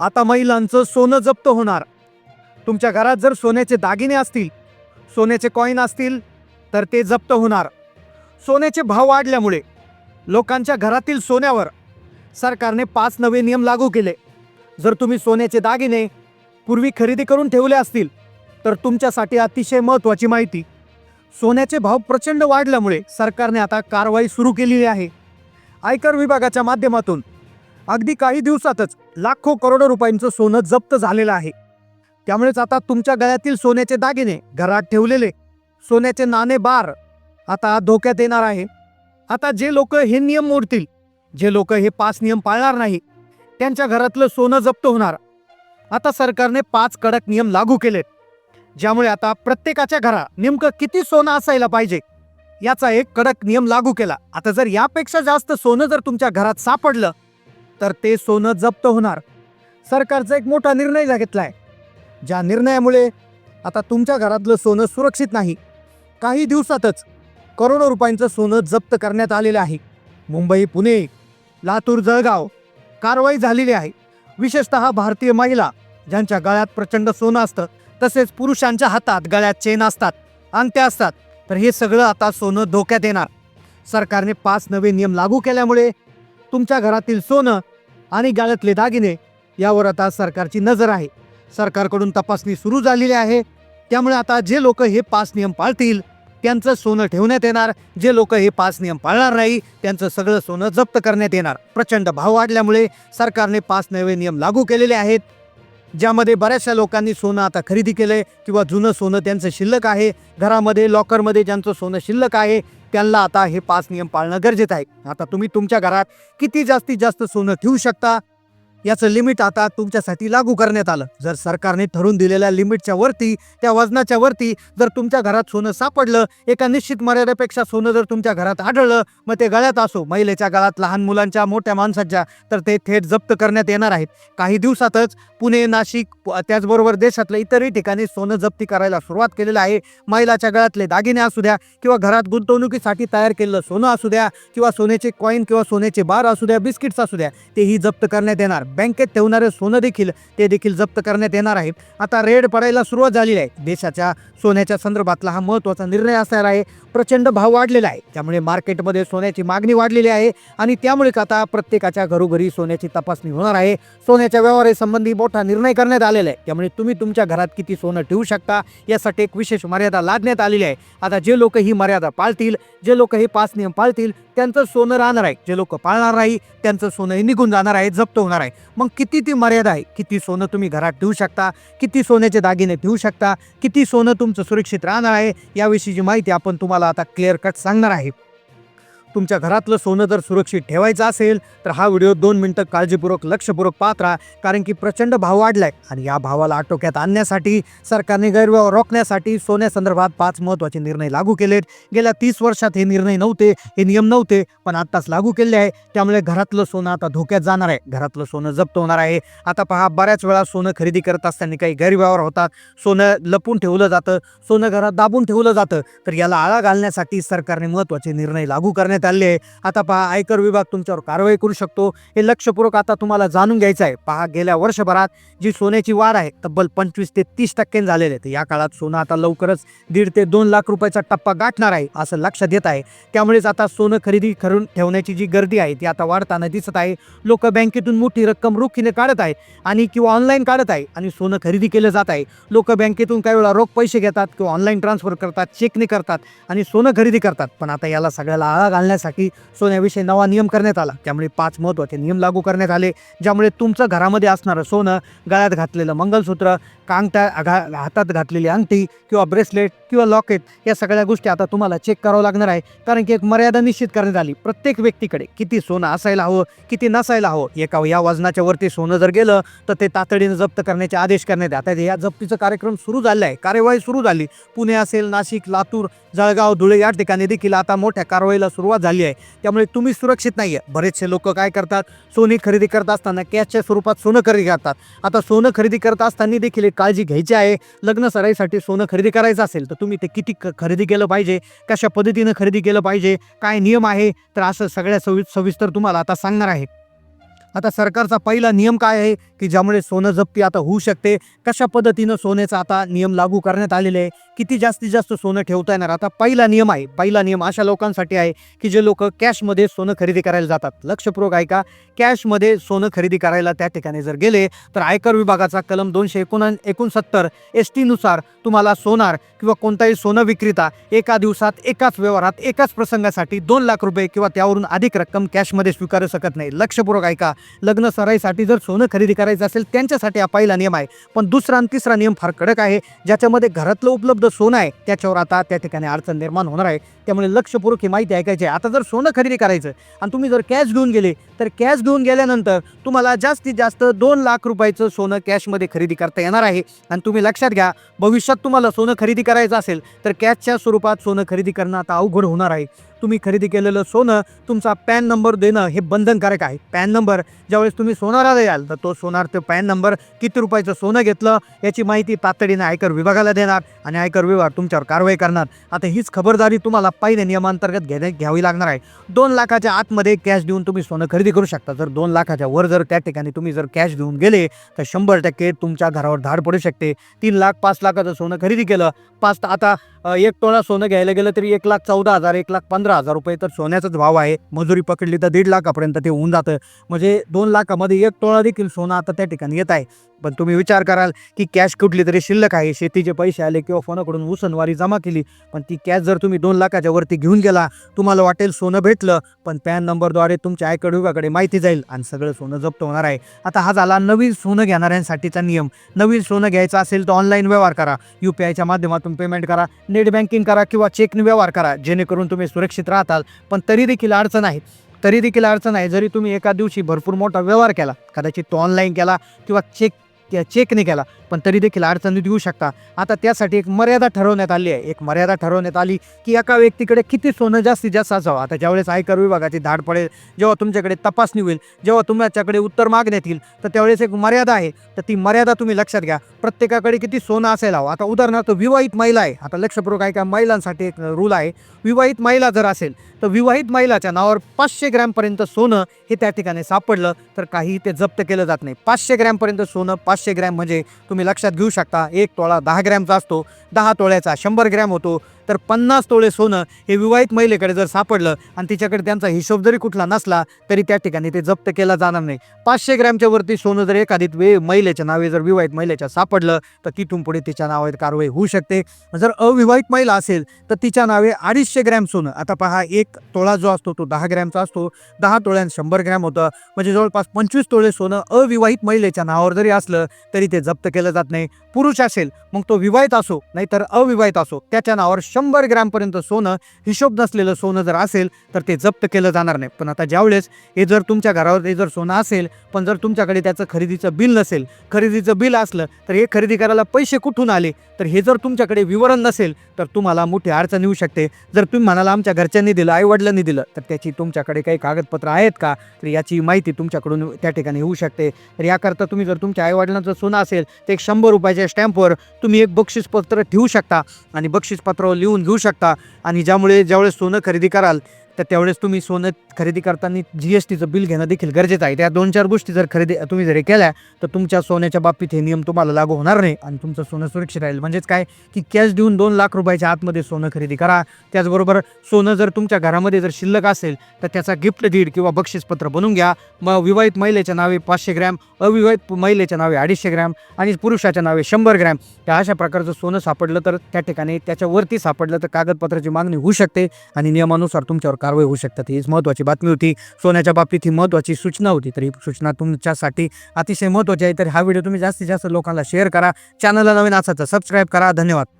आता महिलांचं सोनं जप्त होणार. तुमच्या घरात जर सोन्याचे दागिने असतील सोन्याचे कॉईन असतील तर ते जप्त होणार. सोन्याचे भाव वाढल्यामुळे लोकांच्या घरातील सोन्यावर सरकारने पाच नवे नियम लागू केले. जर तुम्ही सोन्याचे दागिने पूर्वी खरेदी करून ठेवले असतील तर तुमच्यासाठी अतिशय महत्त्वाची माहिती. सोन्याचे भाव प्रचंड वाढल्यामुळे सरकारने आता कारवाई सुरू केलेली आहे. आयकर विभागाच्या माध्यमातून अगदी काही दिवसातच लाखो करोडो रुपयांचं सोनं जप्त झालेलं आहे. त्यामुळेच आता तुमच्या गळ्यातील सोन्याचे दागिने घरात ठेवलेले सोन्याचे नाणे बार आता धोक्यात येणार आहे. आता जे लोक हे नियम मोडतील जे लोक हे पाच नियम पाळणार नाही त्यांच्या घरातलं सोनं जप्त होणार. आता सरकारने पाच कडक नियम लागू केलेत ज्यामुळे आता प्रत्येकाच्या घरात नेमकं किती सोनं असायला पाहिजे याचा एक कडक नियम लागू केला. आता जर यापेक्षा जास्त सोनं जर तुमच्या घरात सापडलं तर ते सोनं जप्त होणार. सरकारचा एक मोठा निर्णय घेतलाय. ज्या निर्णयामुळे आता तुमच्या घरातलं सोनं सुरक्षित नाही. काही दिवसातच करोडो रुपयांचं सोनं जप्त करण्यात आलेलं आहे. मुंबई पुणे लातूर जळगाव कारवाई झालेली आहे. विशेषतः भारतीय महिला ज्यांच्या गळ्यात प्रचंड सोनं असतं तसेच पुरुषांच्या हातात गळ्यात चेन असतात अंगठ्या असतात तर हे सगळं आता सोनं धोक्यात येणार. सरकारने पाच नवे नियम लागू केल्यामुळे तुमच्या घरातील सोनं आणि गाळ्यातले दागिने यावर आता सरकारची नजर आहे. सरकारकडून तपासणी सुरू झालेली आहे. त्यामुळे आता जे लोक हे पाच नियम पाळतील त्यांचं सोनं ठेवण्यात येणार. जे लोक हे पाच नियम पाळणार नाही त्यांचं सगळं सोनं जप्त करण्यात येणार. प्रचंड भाव वाढल्यामुळे सरकारने पाच नवे नियम लागू केलेले आहेत. ज्यामध्ये बऱ्याचशा लोकांनी सोनं आता खरेदी केलंय किंवा जुनं सोनं त्यांचं शिल्लक आहे. घरामध्ये लॉकरमध्ये ज्यांचं सोनं शिल्लक आहे त्यांना आता हे पाच नियम पाळणं गरजेचं आहे. आता तुम्ही तुमच्या घरात किती जास्तीत जास्त सोनं ठेवू शकता? याचं लिमिट आता तुमच्यासाठी लागू करण्यात आलं. जर सरकारने ठरवून दिलेल्या लिमिटच्या वरती त्या वजनाच्या वरती जर तुमच्या घरात सोनं सापडलं एका निश्चित मर्यादेपेक्षा सोनं जर तुमच्या घरात आढळलं मग ते गळ्यात असो. महिलेच्या गळ्यात लहान मुलांच्या मोठ्या माणसाच्या तर ते थेट जप्त करण्यात येणार आहेत. काही दिवसातच पुणे नाशिक प- त्याचबरोबर देशातल्या इतरही ठिकाणी सोनं जप्ती करायला सुरुवात केलेलं आहे. महिलाच्या गळ्यातले दागिने असू द्या किंवा घरात गुंतवणुकीसाठी तयार केलेलं सोनं असू द्या किंवा सोन्याचे कॉईन किंवा सोन्याचे बार असू द्या बिस्किट्स असू द्या तेही जप्त करण्यात येणार. बँकेत ठेवणारे सोनं देखील ते देखील जप्त करण्यात येणार आहेत आता रेड पडायला सुरुवात झालेली आहे. देशाच्या सोन्याच्या संदर्भातला हा महत्त्वाचा निर्णय असणार आहे. प्रचंड भाव वाढलेला आहे. त्यामुळे मार्केटमध्ये सोन्याची मागणी वाढलेली आहे आणि त्यामुळेच आता प्रत्येकाच्या घरोघरी सोन्याची तपासणी होणार आहे. सोन्याच्या व्यवहारासंबंधी मोठा निर्णय करण्यात आलेला आहे. त्यामुळे तुम्ही तुमच्या घरात किती सोनं ठेवू शकता यासाठी एक विशेष मर्यादा लादण्यात आलेली आहे. आता जे लोक ही मर्यादा पाळतील जे लोक हे पाच नियम पाळतील त्यांचं सोनं राहणार आहे. जे लोक पाळणार नाही त्यांचं सोनं हे निघून जाणार आहे जप्त होणार आहे. मग किती ती मर्यादा आहे? किती सोनं तुम्ही घरात ठेवू शकता? किती सोन्याचे दागिने ठेवू शकता? किती सोनं तुमचं सुरक्षित राहणार आहे? याविषयीची माहिती आपण तुम्हाला आता क्लिअर कट सांगणार आहे. तुमच्या घरातलं सोनं जर सुरक्षित ठेवायचं असेल तर हा व्हिडिओ दोन मिनटं काळजीपूर्वक लक्षपूर्वक पाहत राहा कारण की प्रचंड भाव वाढलाय. आणि या भावाला आटोक्यात आणण्यासाठी सरकारने गैरव्यवहार रोखण्यासाठी सोन्यासंदर्भात पाच महत्त्वाचे निर्णय लागू केलेत. गेल्या तीस वर्षात हे निर्णय नव्हते हे नियम नव्हते पण आत्ताच लागू केले आहे. त्यामुळे घरातलं सोनं आता धोक्यात जाणार आहे. घरातलं सोनं जप्त होणार आहे. आता पहा बऱ्याच वेळा सोनं खरेदी करत असताना काही गैरव्यवहार होतात. सोनं लपून ठेवलं जातं. सोनं घरात दाबून ठेवलं जातं. तर याला आळा घालण्यासाठी सरकारने महत्त्वाचे निर्णय लागू करण्यात आले आहे. आता पहा आयकर विभाग तुमच्यावर कारवाई करू शकतो. हे लक्षपूर्वक आता तुम्हाला जाणून घ्यायचं आहे. पहा गेल्या वर्षभरात जी सोन्याची वाढ आहे तब्बल पंचवीस ते तीस टक्क्यांनी झालेले आहे या काळात सोनं आता लवकरच दीड ते दोन लाख रुपयाचा टप्पा गाठणार आहे असं लक्षात येत आहे. त्यामुळेच आता सोनं खरेदी करून ठेवण्याची जी गर्दी आहे ती आता वाढताना दिसत आहे. लोक बँकेतून मोठी रक्कम रोखीने काढत आहेत आणि किंवा ऑनलाईन काढत आहे आणि सोनं खरेदी केलं जात आहे. लोक बँकेतून काही वेळा रोख पैसे घेतात किंवा ऑनलाईन ट्रान्सफर करतात चेकने करतात आणि सोनं खरेदी करतात. पण आता याला सगळ्याला आळा करण्यासाठी सोन्याविषयी नवा नियम करण्यात आला. त्यामुळे पाच महत्त्वाचे नियम लागू करण्यात आले ज्यामुळे तुमचं घरामध्ये असणारं सोनं गळ्यात घातलेलं मंगलसूत्र कांगट्या घा हातात घातलेली अंगठी किंवा ब्रेसलेट किंवा लॉकेट या सगळ्या गोष्टी आता तुम्हाला चेक करावं लागणार आहे. कारण की एक मर्यादा निश्चित करण्यात आली. प्रत्येक व्यक्तीकडे किती सोनं असायला हवं किती नसायला हवं एका या वजनाच्या वरती सोनं जर गेलं तर ते तातडीनं जप्त करण्याचे आदेश करण्यात आता या जप्तीचा कार्यक्रम सुरू झाला आहे. कार्यवाही सुरू झाली. पुणे असेल नाशिक लातूर जळगाव धुळे या ठिकाणी देखील आता मोठ्या कारवाईला सुरुवात झाली आहे. त्यामुळे तुम्ही सुरक्षित नाही आहे बरेचसे लोक काय करतात? सोने खरेदी करत असताना कॅशच्या स्वरूपात सोनं खरेदी करतात. आता सोनं खरेदी करत असताना देखील एक काळजी घ्यायची आहे. लग्न सराईसाठी सोनं खरेदी करायचं असेल तर तुम्ही ते किती क- खरेदी केलं पाहिजे? कशा पद्धतीनं खरेदी केलं पाहिजे? काय नियम आहे? तर असं सगळ्या सवि सविस्तर तुम्हाला आता सांगणार आहे. आता सरकारचा पहिला नियम काय आहे की ज्यामुळे सोनं जप्ती आता होऊ शकते? कशा पद्धतीनं सोन्याचा आता नियम लागू करण्यात आलेले आहे? किती जास्तीत जास्त सोनं ठेवता येणार? आता पहिला नियम आहे पहिला नियम अशा लोकांसाठी आहे की जे लोक कॅशमध्ये सोनं खरेदी करायला जातात. लक्षपूर्वक ऐका कॅशमध्ये सोनं खरेदी करायला त्या ठिकाणी जर गेले तर आयकर विभागाचा कलम दोनशे एकोणा एकोणसत्तर एस टीनुसार तुम्हाला सोनार किंवा कोणताही सोनं विक्रेता एका दिवसात एकाच व्यवहारात एकाच प्रसंगासाठी दोन लाख रुपये किंवा त्यावरून अधिक रक्कम कॅशमध्ये स्वीकारू शकत नाही. लक्षपूर्वक ऐका लग्न सराईसाठी जर सोनं खरेदी करायचं असेल त्यांच्यासाठी हा पहिला नियम आहे. पण दुसरा आणि तिसरा नियम फार कडक आहे. ज्याच्यामध्ये घरातलं उपलब्ध सोनं आहे त्याच्यावर आता त्या ठिकाणी अडचण निर्माण होणार आहे. त्यामुळे लक्षपूर्वक ही माहिती ऐकायची आहे आता जर सोनं खरेदी करायचं आणि तुम्ही जर कॅश घेऊन गेले तर कॅश घेऊन गेल्यानंतर तुम्हाला जास्तीत जास्त दोन लाख रुपयाचं सोनं कॅशमध्ये खरेदी करता येणार आहे. आणि तुम्ही लक्षात घ्या भविष्यात तुम्हाला सोनं खरेदी करायचं असेल तर कॅशच्या स्वरूपात सोनं खरेदी करणं आता अवघड होणार आहे. तुम्ही खरेदी केलेलं सोनं तुमचा पॅन नंबर देणं हे बंधनकारक आहे. पॅन नंबर ज्यावेळेस तुम्ही सोनाराला याल तर तो सोनार ते पॅन नंबर किती रुपयाचं सोनं घेतलं याची माहिती तातडीनं आयकर विभागाला देणार आणि आयकर विभाग तुमच्यावर कारवाई करणार. आता हीच खबरदारी तुम्हाला पहिल्या नियमांतर्गत घेण्या घ्यावी लागणार आहे. दोन लाखाच्या आतमध्ये कॅश देऊन तुम्ही सोनं खरेदी करू शकता. जर दोन लाखाच्या वर जर त्या ठिकाणी तुम्ही जर कॅश देऊन गेले तर शंभर टक्के तुमच्या घरावर धाड पडू शकते. तीन लाख पाच लाखाचं सोनं खरेदी केलं पाच आता एक तोळा सोनं घ्यायला गेलं तरी एक लाख चौदा हजार एक लाख पंधरा हजार रुपये तर सोन्याचाच भाव आहे. मजुरी पकडली तर दीड लाखापर्यंत ते होऊन जातं. म्हणजे दोन लाखामध्ये एक तोळा देखील सोनं आता त्या ठिकाणी येत आहे. पण तुम्ही विचार कराल की कॅश कुठली तरी शिल्लक आहे. शेतीचे पैसे आले किंवा फोनाकडून उसनवारी जमा केली पण ती कॅश जर तुम्ही दोन लाखाच्या वरती घेऊन गेला तुम्हाला वाटेल सोनं भेटलं पण पॅन नंबरद्वारे तुमच्या आयकर विभागाकडे माहिती जाईल आणि सगळं सोनं जप्त होणार आहे. आता हा झाला नवीन सोनं घेणाऱ्यांसाठीचा नियम. नवीन सोनं घ्यायचं असेल तर ऑनलाईन व्यवहार करा. यू पी आयच्या माध्यमातून पेमेंट करा. नेट बँकिंग करा किंवा चेकने व्यवहार करा जेणेकरून तुम्ही सुरक्षित राहताल. पण तरी देखील अडचण आहे. तरी देखील अडचण आहे. जरी तुम्ही एका दिवशी भरपूर मोठा व्यवहार केला कदाचित तो ऑनलाईन केला किंवा चेक त्या चेक नाही केला. पण तरी देखील अडचणी देऊ शकता. आता त्यासाठी एक मर्यादा ठरवण्यात आली आहे. एक मर्यादा ठरवण्यात आली की एका व्यक्तीकडे किती सोनं जास्तीत जास्त असावं. आता ज्यावेळेस आयकर विभागाची धाड पडेल जेव्हा तुमच्याकडे तपासणी होईल जेव्हा तुमच्याकडे उत्तर मागण्यात येईल तर त्यावेळेस एक मर्यादा आहे. तर ती मर्यादा तुम्ही लक्षात घ्या. प्रत्येकाकडे किती सोनं असायला हवं. आता उदाहरणार्थ विवाहित महिला आहे. आता लक्षपूर्वक आहे का महिलांसाठी एक रूल आहे. विवाहित महिला जर असेल तर विवाहित महिलाच्या नावावर पाचशे ग्रॅमपर्यंत सोनं हे त्या ठिकाणी सापडलं तर काही ते जप्त केलं जात नाही. पाचशे ग्रॅमपर्यंत सोनं पाचशे ग्रॅम म्हणजे तुम्ही लक्षात घेऊ शकता एक तोळा दहा ग्रॅमचा असतो दहा तोळ्याचा शंभर ग्रॅम होतो तर पन्नास तोळे सोनं हे विवाहित महिलेकडे जर सापडलं आणि तिच्याकडे त्यांचा हिशोब जरी कुठला नसला तरी त्या ठिकाणी ते जप्त केला जाणार नाही. पाचशे ग्रॅमच्या वरती सोनं जर एखादीत वे महिलेच्या नावे जर विवाहित महिलेच्या सापडलं तर तिथून पुढे तिच्या नावावर कारवाई होऊ शकते. जर अविवाहित महिला असेल तर तिच्या नावे अडीचशे ग्रॅम सोनं. आता पहा एक तोळा जो असतो तो दहा ग्रॅमचा असतो. दहा तोळ्यात शंभर ग्रॅम होतं. म्हणजे जवळपास पंचवीस तोळे सोनं अविवाहित महिलेच्या नावावर जरी असलं तरी ते जप्त केलं जात नाही. पुरुष असेल मग तो विवाहित असो नाहीतर अविवाहित असो त्याच्या नावावर शंभर ग्रॅमपर्यंत सोनं हिशोब नसलेलं सोनं जर असेल तर ते जप्त केलं जाणार नाही. पण आता ज्यावेळेस हे जर तुमच्या घरावर हे जर सोनं असेल पण जर तुमच्याकडे त्याचं खरेदीचं बिल नसेल खरेदीचं बिल असलं तर हे खरेदी करायला पैसे कुठून आले? तर हे जर तुमच्याकडे विवरण नसेल तर तुम्हाला मोठी अडचण येऊ शकते. जर तुम्ही म्हणाला आमच्या घरच्यांनी दिलं आईवडिलांनी दिलं तर त्याची तुमच्याकडे काही कागदपत्र आहेत का? तर याची माहिती तुमच्याकडून त्या ठिकाणी होऊ शकते. तर याकरता तुम्ही जर तुमच्या आईवडिलांचं सोनं असेल तर एक शंभर रुपयाच्या स्टॅम्पवर तुम्ही एक बक्षीसपत्र ठेवू शकता. आणि बक्षीसपत्रावर लिहून घेऊ शकता. आणि ज्यामुळे ज्यावेळेस सोनं खरेदी कराल तर त्यावेळेस तुम्ही सोनं खरेदी करताना जी एस टीचं बिल घेणं देखील गरजेचं आहे. त्या दोन चार गोष्टी जर खरेदी तुम्ही जरी केल्या तर तुमच्या सोन्याच्या बाबतीत हे नियम तुम्हाला लागू होणार नाही आणि तुमचं सोनं सुरक्षित राहील. म्हणजेच काय? की कॅश देऊन दोन लाख रुपयाच्या आतमध्ये सोनं खरेदी करा. त्याचबरोबर सोनं जर तुमच्या घरामध्ये जर शिल्लक असेल तर त्याचा गिफ्ट डीड किंवा बक्षीसपत्र बनवून घ्या. मग विवाहित महिलेच्या नावे पाचशे ग्रॅम अविवाहित महिलेच्या नावे अडीचशे ग्रॅम आणि पुरुषाच्या नावे शंभर ग्रॅम. त्या अशा प्रकारचं सोनं सापडलं तर त्या ठिकाणी त्याच्यावरती सापडलं तर कागदपत्राची मागणी होऊ शकते आणि नियमानुसार तुमच्यावर कारवाई होऊ शकतात. हीच महत्त्वाची बातमी होती. सोन्याच्या बाबतीत ही महत्त्वाची सूचना होती. तर ही सूचना तुमच्यासाठी अतिशय महत्त्वाची आहे. तर हा व्हिडिओ तुम्ही जास्तीत जास्त लोकांना शेअर करा. चॅनलला नवीन असायचं सबस्क्राईब करा. धन्यवाद.